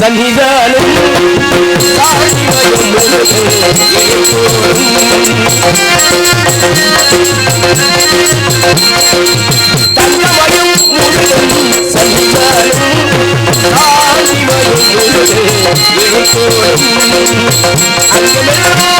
சன்னிதானம் தங்கமயம் சன்னிதானம் எழுத்தோடும் அங்கமெல்லாம்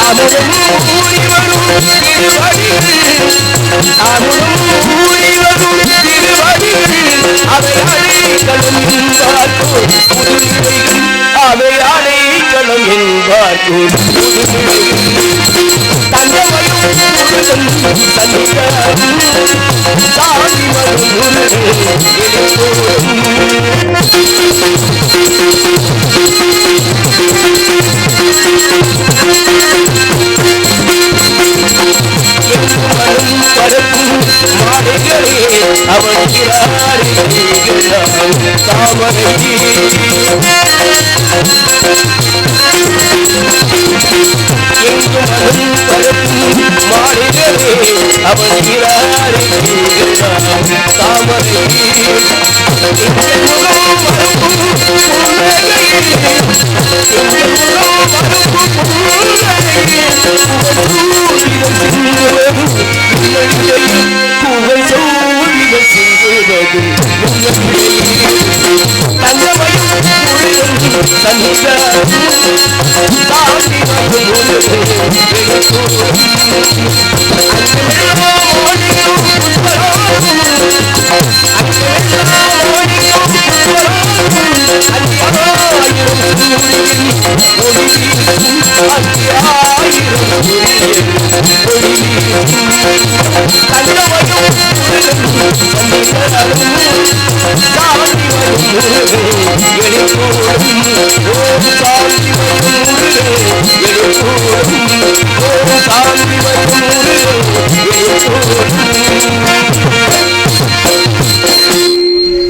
அமுதம் ஊறி வரும் திருவடிகள் அமுதம் ஊறி வரும் திருவடிகள் அவை புதுமைகள் அவை அவன் தாமரை பரப்பும் மாடுகளே அவன் தாமரை எங்கள் முகம் பரப்பும் ஒளி வீசும் தங்கமயம் சாந்தி